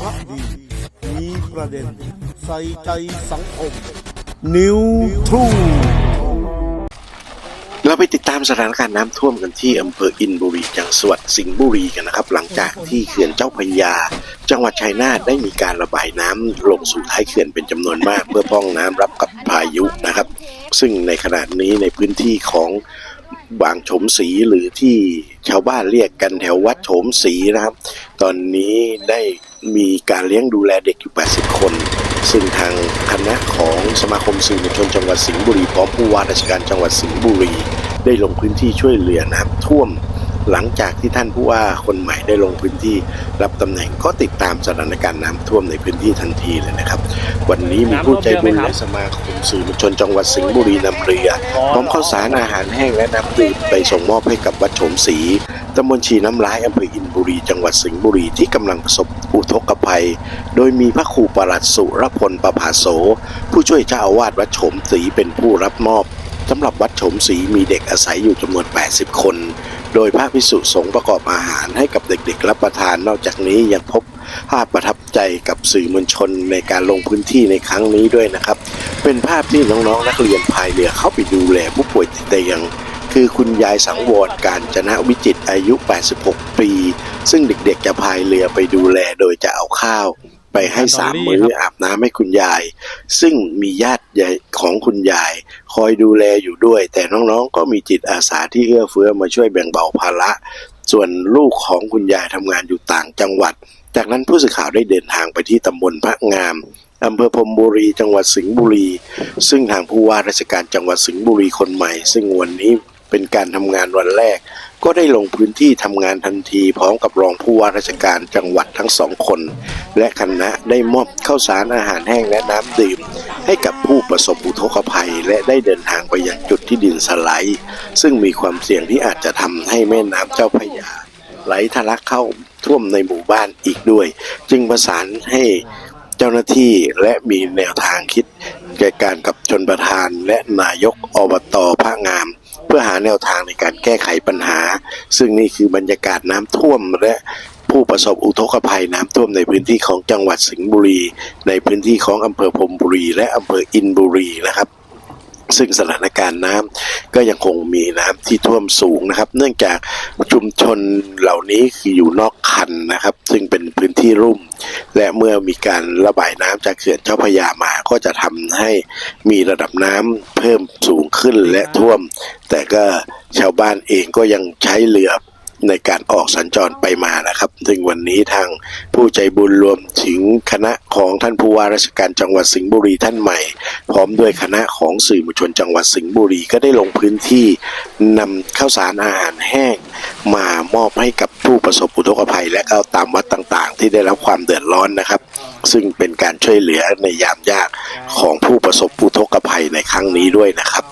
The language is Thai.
ระดีมีประเด็น ใส่ใจสังคม นิวทรูเราไปติดตามสถานการณ์น้ำท่วมกันที่อำเภออินบุรีจังหวัดสิงห์บุรีกันนะครับ หลังจากที่เขื่อนเจ้าพระยา จังหวัดชัยนาทได้มีการระบายน้ำลงสู่ท้ายเขื่อนเป็นจำนวนมาก เพื่อป้องน้ำรับกับพายุนะครับ ซึ่งในขณะนี้ในพื้นที่ของบางโฉมศรีหรือที่ชาวบ้านเรียกกันแถววัดโฉมศรีนะครับ ตอนนี้ได้ มีการเลี้ยงดูแลเด็กอยู่ 80 คน ซึ่งทางคณะของสมาคมสื่อมวลชนจังหวัดสิงห์บุรีพร้อมผู้ว่าราชการจังหวัดสิงห์บุรี ได้ลงพื้นที่ช่วยเหลือน้ำท่วม หลังจากที่ท่านผู้ว่าคนใหม่ได้ลงพื้นที่ รับตำแหน่งก็ติดตามสถานการณ์น้ำท่วมในพื้นที่ทันทีเลยนะครับ วันนี้มีผู้ใจบุญและสมาคมสื่อมวลชนจังหวัดสิงห์บุรีนำเรือพร้อมข้าวสารอาหารแห้งและน้ำดื่มไปส่งมอบให้กับวัดโฉมศรีตำบลชีน้ำร้ายอำเภออินบุรี จังหวัดสิงห์บุรีที่กำลังประสบอุทกภัย โดยมีพระครูประหลัดสุรพลประภาโส ผู้ช่วยเจ้าอาวาสวัดโฉมศรีเป็นผู้รับมอบสำหรับวัดโฉมศรีมีเด็กอาศัยอยู่จำนวน 80 คน โดยพระพิสุสงฆ์ประกอบอาหารให้กับเด็กๆ รับประทานนอกจากนี้ยังพบภาพประทับใจกับสื่อมวลชนในการลงพื้นที่ในครั้งนี้ด้วยนะครับ เป็นภาพที่น้องๆ นักเรียนพายเรือเข้าไปดูแลผู้ป่วยติดเตียงคือคุณยายสังวรการจนะวิจิตอายุ 86 ปี ซึ่งเด็กๆจะพายเรือไปดูแลโดยจะเอาข้าว ไปให้สามมื้ออาบน้ำให้คุณยาย ซึ่งมีญาติใหญ่ของคุณยาย คอยดูแลอยู่ด้วย แต่น้องๆ ก็มีจิตอาสาที่เอื้อเฟื้อมาช่วยแบ่งเบาภาระ ส่วนลูกของคุณยายทำงานอยู่ต่างจังหวัด จากนั้นผู้สื่อข่าวได้เดินทางไปที่ตำบลพระงามอำเภอพรมบุรี จังหวัดสิงห์บุรี ซึ่งทางผู้ว่าราชการจังหวัดสิงห์บุรีคนใหม่ ซึ่งวันนี้เป็นการทำงานวันแรก ก็ได้ลงพื้นที่ทำงานทันทีพร้อมกับรองผู้ว่าราชการจังหวัดทั้งสองคน และคณะได้มอบข้าวสารอาหารแห้งและน้ำดื่ม ให้กับผู้ประสบอุทกภัย และได้เดินทางไปยังจุดที่ดินสไลด์ ซึ่งมีความเสี่ยงที่อาจจะทำให้แม่น้ำเจ้าพระยา ไหลทะลักเข้าท่วมในหมู่บ้านอีกด้วย จึงประสานให้เจ้าหน้าที่และมีแนวทางคิดแก่การกับชนประธานและนายกอบตพระงาม พื่อหาแนวทางในการแก้ไขปัญหา ซึ่งนี่คือบรรยากาศน้ำท่วมและผู้ประสบอุทกภัยน้ำท่วมในพื้นที่ของจังหวัดสิงห์บุรี ในพื้นที่ของอำเภอพรมบุรี และอำเภออินบุรีนะครับ ซึ่งสถานการณ์น้ำก็ยังคงมีน้ำที่ท่วมสูงนะครับ เนื่องจากชุมชนเหล่านี้คืออยู่นอกคันนะครับ ซึ่งเป็นพื้นที่รุ่ม และเมื่อมีการระบายน้ำจากเขื่อนเจ้าพระยามาก็จะทำให้มีระดับน้ำเพิ่มสูงขึ้นและท่วม แต่ก็ชาวบ้านเองก็ยังใช้เรือ ในการออกสัญจรไปมานะครับ ซึ่งวันนี้ทางผู้ใจบุญรวมถึงคณะของท่านผู้ว่าราชการจังหวัดสิงห์บุรีท่านใหม่ พร้อมด้วยคณะของสื่อมวลชนจังหวัดสิงห์บุรีก็ได้ลงพื้นที่นำข้าวสารอาหารแห้งมามอบให้กับผู้ประสบอุทกภัย และก็ตามวัดต่างๆ ที่ได้รับความเดือดร้อนนะครับ ซึ่งเป็นการช่วยเหลือในยามยากของผู้ประสบอุทกภัยในครั้งนี้ด้วยนะครับ